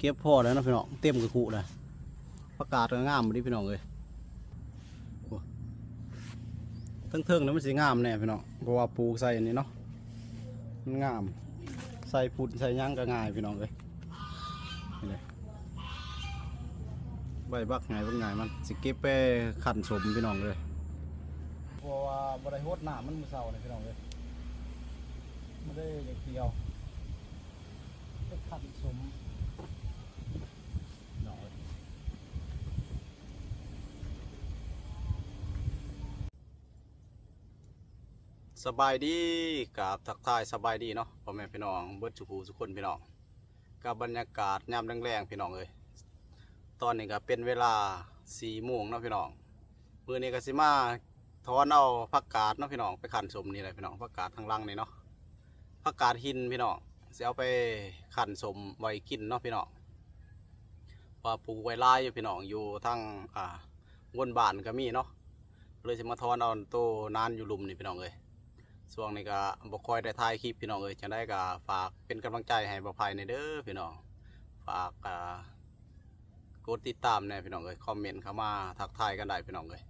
เก็บพ่อแล้วนะพี่น้องเต็มกระคุเลยประกาศก็งามบ่ดิพี่น้องเลยโอ้เทิงๆแล้วมันสิงามแน่พี่น้องเพราะว่าปูใส่อันนี้เนาะมันงาม ใส่พุดใส่ย่างก็ง่ายพี่น้องเลยนี่เลยใบบักไงบักไงมันสิเก็บไปขันสมพี่น้องเลยเพราะว่าบริโภคหน้ำมันมือเศร้าเลยพี่น้องเลยไม่ได้อย่างเดียวไปขันสมพี่น้องเอ้ย สบายดีกับทักทายสบายดีเนาะพ่อแม่พี่น้องเบิดสุขูสุกคนพี่น้องกับบรรยากาศยามแรงๆพี่น้องเอ้ยตอนนี้ก็เป็นเวลาสี่โมงเนาะพี่น้องมือนี้ก็สิมาถอนเอาผักกาดเนาะพี่น้องไปขันสมนี่แหละพี่น้องผักกาดทางล่างนี่เนาะผักกาดหินพี่น้องสิเอาไปขันสมไว้กินเนาะพี่น้องว่าปลูกไว้หลายอยู่พี่น้องอยู่ทางอ่าวนบานก็มีเนาะเลยสิมาถอนเอาโตนานอยู่หลุมนี่พี่น้องเอ้ย ช่วงนี้ก็บ่ค่อยได้ถ่ายคลิปพี่น้องเอ้ยจังได้ก็ฝากเป็นกำลังใจให้บ่ภัยในเด้อพี่น้องฝากอ่ากดติดตามแหน่พี่น้องเอ้ยคอมเมนต์เข้ามาทักทายกันได้พี่น้องเอ้ย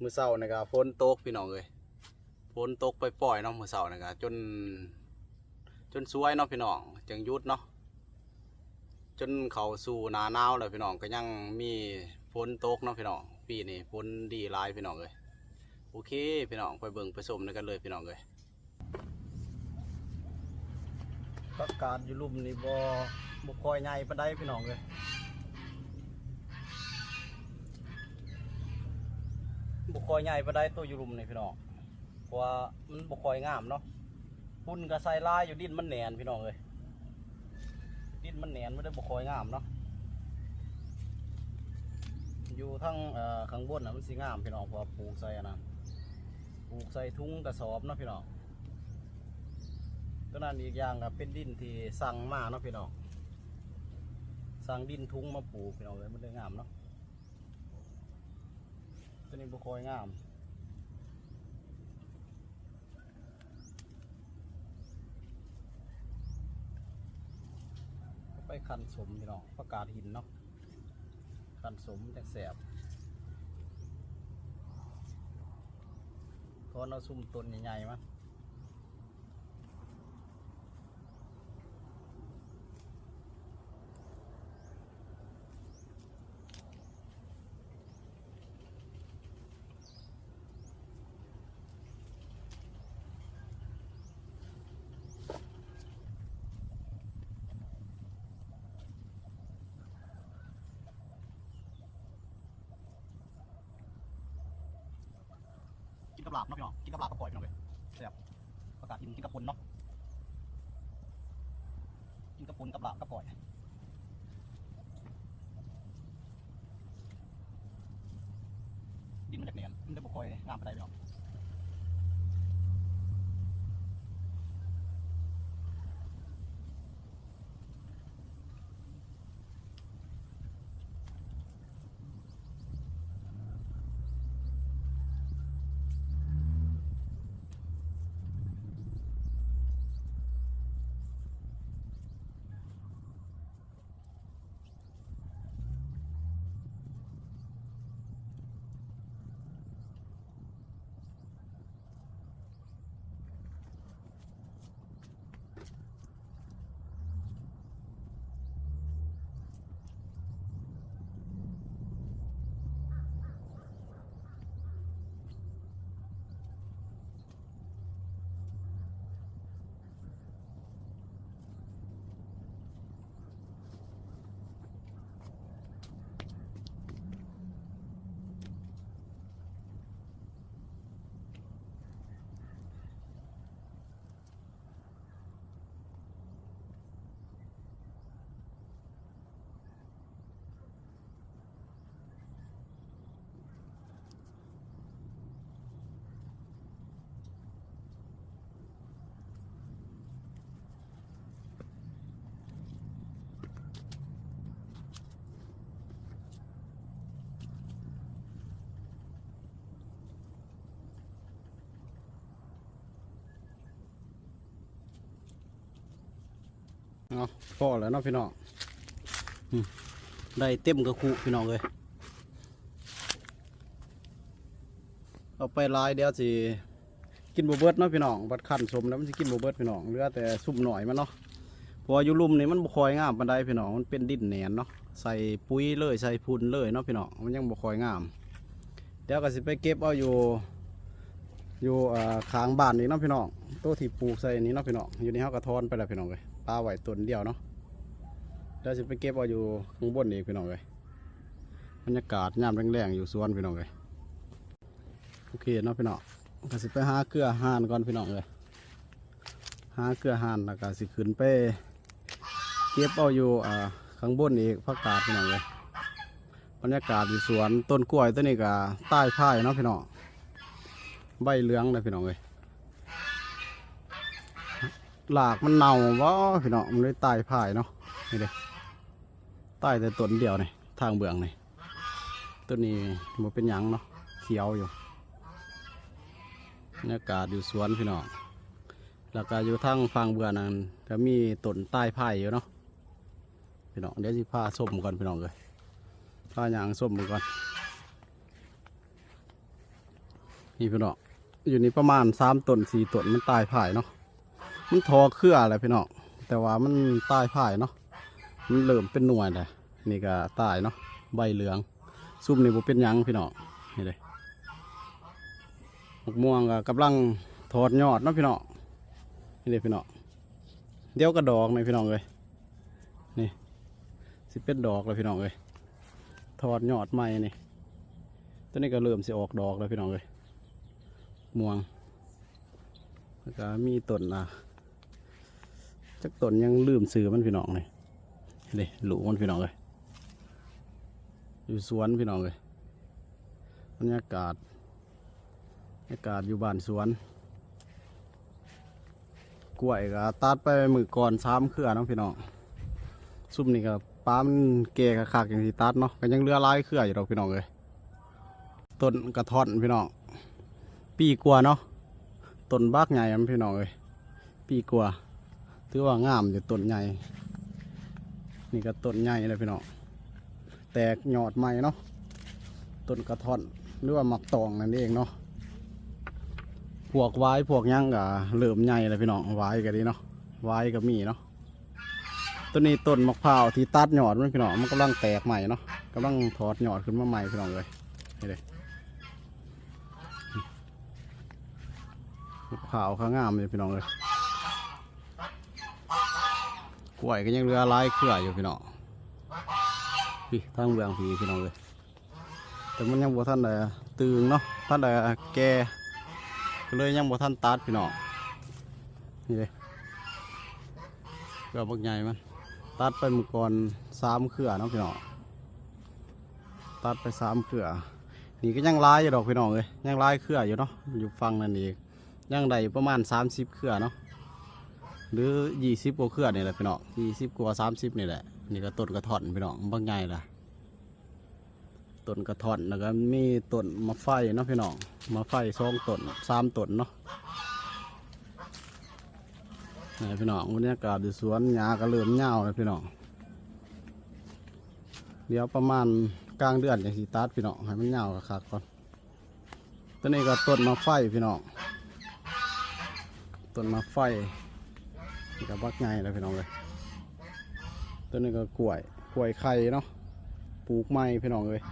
มื้อเช้านี่ก็ฝนตกพี่น้องเอ้ยฝนตกปปล่อยเนาะมื้อเช้านี่ก็จน จนสวยเนาะพี่น้องจังยุดเนาะจนเข้าสู่หนาหนาวแล้วพี่น้องก็ยังมีฝนตกเนาะพี่น้องปีนี้ฝนดีหลายพี่น้องเอ้ย โอเคพี่น้องไปเบิ่งไปชมกันเลยพี่น้องเลยประกาศอยู่ลุ่มนี่บ่บ่คอยใหญ่ปานใดพี่น้องเลยบ่คอยใหญ่ปานใดตัวอยู่ลุ่มนี่พี่น้องเพราะว่ามันบ่คอยงามเนาะพุ่นก็ใส่ลายอยู่ดินมันแหนนพี่น้องเลยดินมันแหนนไม่ได้บ่คอยงามเนาะอยู่ทั้งข้างบนน่ะมันสิงามพี่น้องเพราะว่าปลูกใส่นนั้นป ลูกใส่ถุงกระสอบเนาะพี่น้องตัวนั้นอีกอย่างก็เป็นดินที่สั่งมาเนาะพี่น้องสั่งดินทุงมาปลูกพี่น้องเลยมันได้งามเนาะตัวนี้บุคอยงามไปคันสมพี่น้องประกาศหินเนาะคันสมจากแสบ เพราะเราซุ่มต้นใหญ่ๆมั้ง ลาบเนาะพี่น้องกินกับลาบกับปล่อยพี่น้องเลยแซ่บประกาศกินกินกับปนเนาะกินกับปนกับลาบกับปล่อยดินมันจากเนียนมันได้บุคอยงามไปได้พี่น้อง เนาะพอแล้วเนาะพี่น้องได้เต็มกระคุพี่น้องเลยเอาไปลายเดี๋ยวสิกินบ่เบิดเนาะพี่น้องบัดคั้นสมแล้วมันสิกินบ่เบิดพี่น้องเหลือแต่ซุ่มหน่อยมันเนาะพราะว่าอยู่ลุ่มนี่มันบ่คอยงามปานใดพี่น้องมันเป็นดินแหนนเนาะใส่ปุ๋ยเลยใส่พุ่นเลยเนาะพี่น้องมันยังบ่คอยงาม เดี๋ยวก็สิไปเก็บเอาอยู่อยู่อ่าข้างบ้านนี่เนาะพี่น้องตัวที่ปลูกใส่นี้เนาะพี่น้องอยู่ในเฮากระทอนไปแล้วพี่น้องเลย ปลาไหวต้นเดียวเนาะเดี๋ยวสิไปเก็บเอาอยู่ข้างบนนี่พี่น้องเลยบรรยากาศยามแรงๆอยู่สวนพี่น้องเลยโอเคเนาะพี่น้องก็สิไปหาเกลือห่านก่อนพี่น้องเลยหาเกลือห่านแล้วก็สิขึ้นไปเก็บเอาอยู่อ่าข้างบนอีกผักกาดพี่น้องเลยบรรยากาศอยู่สวนต้นกล้วยต้นนี้ก็ใต้พายเนาะพี่น้องใบเหลืองเลยพี่น้องเอ้ย หลากมันเน่าวะพี่น้องมันเลยตายพ่ายเนาะนี่เด้ตายแต่ต้นเดียวนี่ทางเบื้องนี่ต้นนี้มันเป็นหยังเนาะเขียวอยู่บรรยากาศอยู่สวนพี่น้องแล้วก็อยู่ทางฟังเบื้องนั้นก็มีต้นใต้พ่ายอยู่เนาะพี่น้องเดี๋ยวสิพาส้มก่อนพี่น้องเลยพาหยางส้มก่อนนี่พี่น้องอยู่นี่ประมาณสามต้นสี่ต้นมันตายผ่ายเนาะ มันทอเครืออะไรพี่น้องแต่ว่ามันตายผ่ายเนาะมันเริ่มเป็นหน่วยเลยนี่ก็ตายเนาะใบเหลืองซุ่มนี่บ่เป็นยังพี่น้องนี่เลยมะม่วงก็กำลังถอดยอดเนาะพี่น้องนี่เลยพี่น้องเดี๋ยวก็ดอกเลยพี่น้องเลยนี่สิเป็นดอกเลยพี่น้องเลยถอดยอดใหม่นี่ตัวนี้ก็เริ่มสิออกดอกแล้วพี่น้องเลยม่วงแล้วก็มีต้นอะ จักต้นยังลืมซื้อมันพี่น้องเลยนี่หลูมันพี่น้องเลยอยู่สวนพี่น้องเลยบรรยากาศบรรยากาศอยู่บ้านสวน กล้วยก็ตัดไปมือก่อนสามเครือเนาะพี่น้องซุ่มนี่ก็ปลามันเกะคักอย่างที่ตัดเนาะก็ยังเหลือลายเครืออยู่ดอกพี่น้องเลยต้นกระท่อนพี่น้องปีกว่าเนาะต้นบักใหญ่มันพี่น้องเอ้ยปีกว่า ถือว่างามอยู่ต้นใหญ่ นี่ก็ต้นใหญ่เลยพี่น้อง แตกยอดใหม่เนาะ ต้นกระท่อนหรือว่าหมักตองนั่นเองเนาะ พวกไว้พวกหยังก็เริ่มใหญ่เลยพี่น้องไว้ก็ดีเนาะไว้ก็มีเนาะ ต้นนี้ต้นมะพร้าวที่ตัดยอดมันพี่น้องมันกำลังแตกใหม่เนาะกำลังถอดยอดขึ้นมาใหม่พี่น้องเลยนี่เลยขาวข้างงามเลยพี่น้องเลยก ล้วยก็ยังเหลือลายเครืออยู่พี่น้องพี่ทางเบืองพี่พี่น้องเลยแต่มันยังบ่ท่านใดตึงเนาะท่านใดแก่ก็เลยยังบ่ท่านตัดพี่น้องนี่เลยเครือบักใหญ่มันตัดไปมือก่อนสามเครือเนาะพี่น้องตัดไปสามเครือนี่ก็ยังลายอยู่ดอกพี่น้องเลยยังลายเครืออยู่เนาะอยู่ฟังนั่นเองย่างใดประมาณ30เครือเนาะ หรือ20กว่าเครือนี่แหละพี่น้อง20กว่า30นี่แหละนี่ก็ต้นกระถอนพี่น้องบางใหญ่ละต้นกระถอนแล้วก็มีต้นมะไฟเนาะพี่น้องมะไฟสองต้นสามต้นเนาะนี่พี่น้องบรรยากาศอยู่สวนหญ้าก็เริ่มเหี่ยวแล้วพี่น้องเดี๋ยวประมาณกลางเดือนอย่างสีตัดพี่น้องให้มันเหี่ยวคักๆก่อนตัวนี้ก็ต้นมะไฟพี่น้องต้นมะไฟ นี่ก็บักไงเลยพี่น้องเลยต้นนี้ก็กล้วยกล้วยไข่เนาะปลูกไม้พี่น้องเลย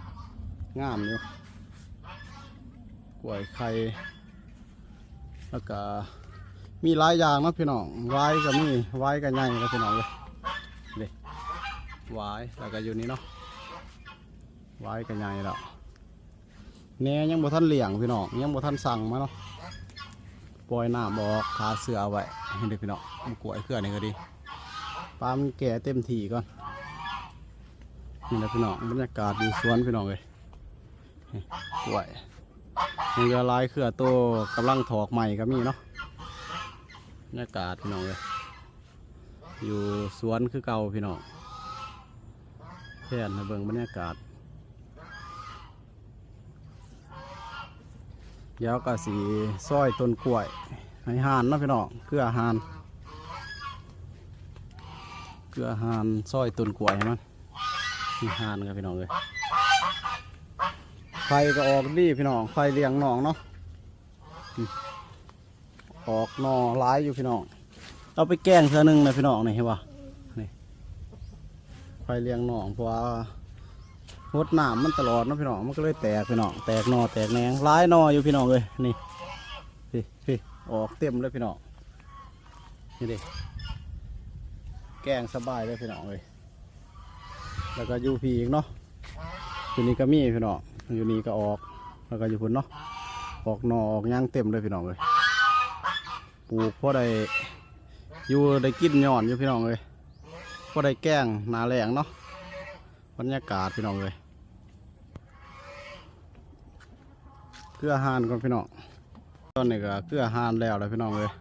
งามอยู่กล้วยไข่แล้วก็มีหลายอย่างเนาะพี่น้องไว้ก็มีไว้ก็ใหญ่แล้วพี่น้องเลยเด็ไว้แล้วก็อยู่นี่เนาะไว้ก็ใหญ่แล้วแหน่ยังบ่ทันเหลี้ยงพี่น้องยังบ่ทันสั่งมาเนาะ ปล่อยน้ำบอกขาเสือเอาไว้ให้เด็กพี่น้องมันกล้วยเครื่อนี่ก็ดีปลามันแก่เต็มทีก่อนนี่แหละพี่น้องบรรยากาศดีสวนพี่น้องเลยกล้วยยังเหลือลายเครือโตกำลังถอกใหม่ก็มีเนาะบรรยากาศพี่น้องเลยอยู่สวนคือเก่าพี่น้องแค่นให้เบิ่งบรรยากาศ เดี๋ยวก็สีซอยต้นกล้วย ให้หานนะพี่น้องเกลือหานเกลือหานซอยต้นกล้วยให้มันนี่หานครับพี่น้องเลยไฟก็ออกดีพี่น้องไฟเลี้ยงหนองเนาะออกหนอร้ายอยู่พี่น้องเอาไปแกงเทื่อนึงนะพี่น้องนี่เห็นปะนี่ไฟเลี้ยงหนองเพราะว่า รดน้ำมันตลอดนะพี่น้องมันก็เลยแตกพี่น้องแตกหนอแตกแหนงร้ายหนออยู่พี่น้องเลยนี่พี่พี่ออกเต็มเลยพี่น้องนี่ดิแกงสบายเลยพี่น้องเลยแล้วก็อยูพีอีกเนาะอยู่นี่ก็มีพี่น้องอยู่นี่ก็ออกแล้วก็อยู่พุ่นเนาะออกหนอออกย่างเต็มเลยพี่น้องเลยปลูกพอได้อยู่ได้กินหย่อนอยู่พี่น้องเลยพอได้แกงนาแรงเนาะบรรยากาศพี่น้องเลย เกือหานก่อนพี่น้องตอนนี้ก็เกลือหานแล้วเลยพี่น้องเลย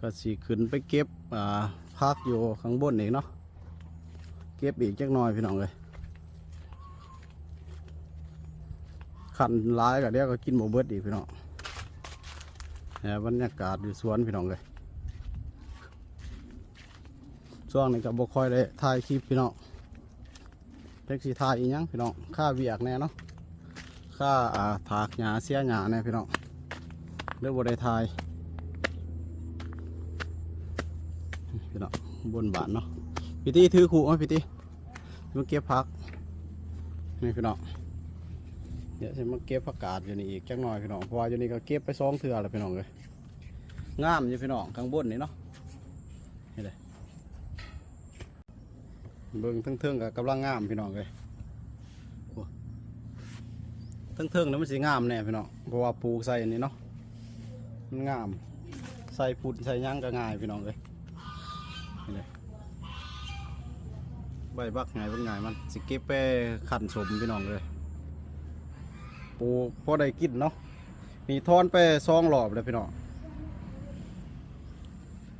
ก็สีขึ้นไปเก็บอ่าพักอยู่ข้างบนอีกเนาะเก็บอีกจักหน่อยพี่น้องเลยขันร้ายกับเดี๋ยวก็กินหมูเบิดอีกพี่น้องเนี่ยบรรยากาศอยู่สวนพี่น้องเลยช่วงนี้ก็บ่ค่อยได้ถ่ายคลิปพี่น้องเล็กสีถ่ายอีหยังพี่น้องค่าเวียกแน่เนาะ ค่าอ่าถากหญ้าเสียหญ้าเนี่ยพี่น้องเรื่องบได้ทายพี่น้องบนบานเนาะพี่ตี้ถือขู่ไหมพี่ตี้มาเก็บผักนี่พี่น้องเดี๋ยวจะมาเก็บผักกาดอยู่นี่อีกจักหน่อยพี่น้องเพราะว่าอยู่นี่ก็เก็บไปสองเทื่อแล้วพี่น้องเลยงามอยู่พี่น้องข้างบนนี่เนาะนี่เลยเบิ่งเทิงๆกับกำลังงามพี่น้องเลย เทิงๆแล้วมันสีงามแน่พี่น้องเพราะว่าปลูกใส่อันนี้เนาะมันงาม ใส่ปุ่นใส่ย่างก็ง่ายพี่น้องเลยนี่เลยใบบักง่ายบักง่ายมันสเก็บไปขันสมพี่น้องเลยปลูกพอได้กินเนาะมีทอนไปซองหลอบเลยพี่น้อง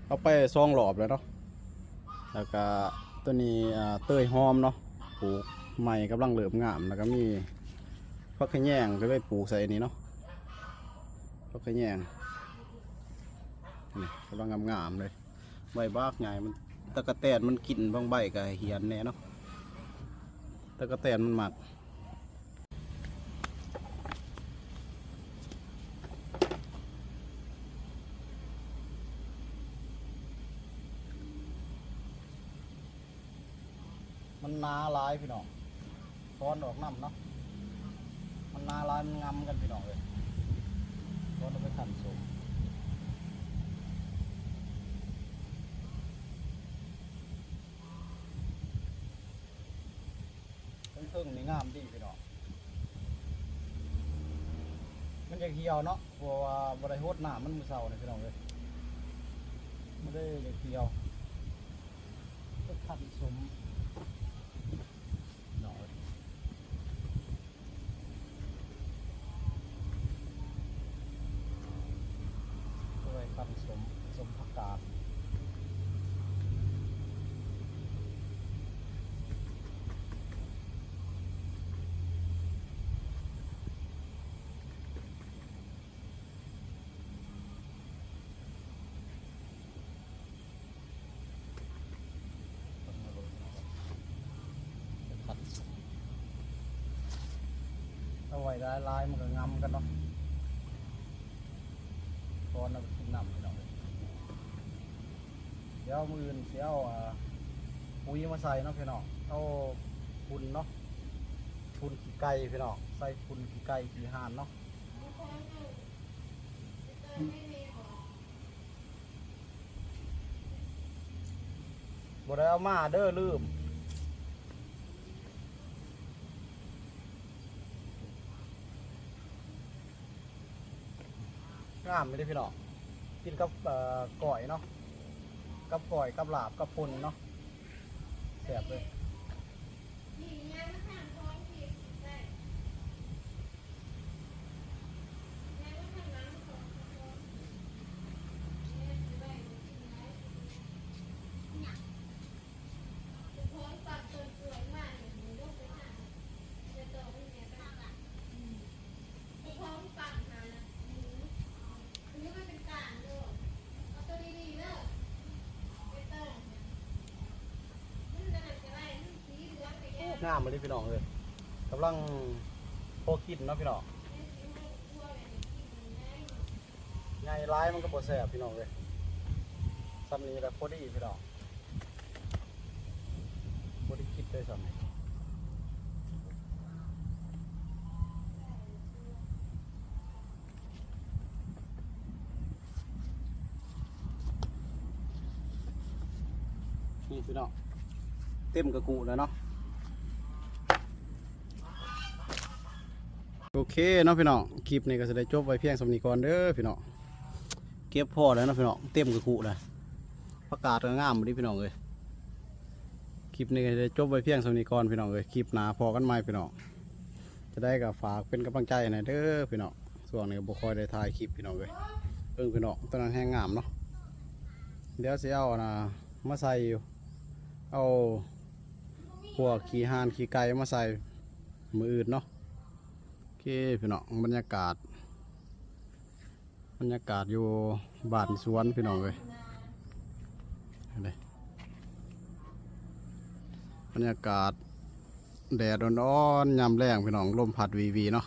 เอาไปซองหลอบเลยเนาะแล้วก็ตัวนี้อ่าเตยหอมเนาะปลูกใหม่กำลังเหลือบงามแล้วก็มี พักขะแยงก็เลยปลูกใส่นี้เนาะพักขะแยงนี่กำลังงามๆเลย ใบบากใหญ่มันตะกะแตนมันกินบางใบก็เหียนแน่เนาะตะกะแตนมันหมักมันนาหลายพี่น้องตอนออกน้ำเนาะ นนาลายมันงำกันพี่น้องเลยราะเราไปขันสูงเครื่องนี่งามดีพี่น้องมันจะเหี่ยวเนาะเพราะว่าบริโภคหน้ำมันมือเศร้าเนี่ยพี่น้องเลยไม่ได้อยากเหี่ยวก็ขันสมพี่น้องเอ้ย ด้วยคำสมสมประกาศเอาไว้ได้ลายมันก็งำกันเนาะตอนเราไปกินนำพี่น้องเลยเดี๋ยวมืออื่นเสียเอาอ่าปุ๋ยมาใส่เนาะพี่น้องเอาพุ่นเนาะพุ่นขี้ไก่พี่น้องใส่พุ่นขี้ไก่ขี้ห่านเนาะบ่ได้เอามาเด้อลืม งามไม่ได้พี่น้องกินกับก่อยเนาะกับก่อยกับลาบกับพุนเนาะแสบเลย งามมาเลยพี่น้องเลยกำลังพอกินเนาะพี่น้องไงร้ายมันก็บ่แสบพี่น้องเลยซ้ำนี้แบบพอดีพี่น้องพอดีคิดเลยซ้ำนี้นี่พี่น้องเต็มกระกุแล้วเนาะ โอ เคเนาะพี่น้องคลิปนี้ก็จะได้จบไว้เพียงสำนีก่อนเด้อพี่น้องเก็บพ่อแล้วเนาะพี่น้องเต็มกระคุเลยประกาศก็งามมาดิพี่น้องเลยคลิปนี้ก็จะได้จบไว้เพียงสำนีก่อนพี่น้องเลยคลิปหนาพอกันไหมพี่น้องจะได้กับฝากเป็นกำลังใจหน่อยเด้อพี่น้องส่วนนี้บุคอยได้ถ่ายคลิปพี่น้องเลยเอิ้งพี่น้องตอนนั้นแห้งงามเนาะเดี๋ยวสิเอานะมาใส่อยู่เอาพวกขี้ห่านขี้ไก่มาใส่มืออื่นเนาะ เคพี่น้องบรรยากาศ บรรยากาศอยู่บ้านสวนพี่น้องเลยเห็นไหมบรรยากาศแดดอ่อนๆยามแรงพี่น้องลมพัดวีวีเนาะ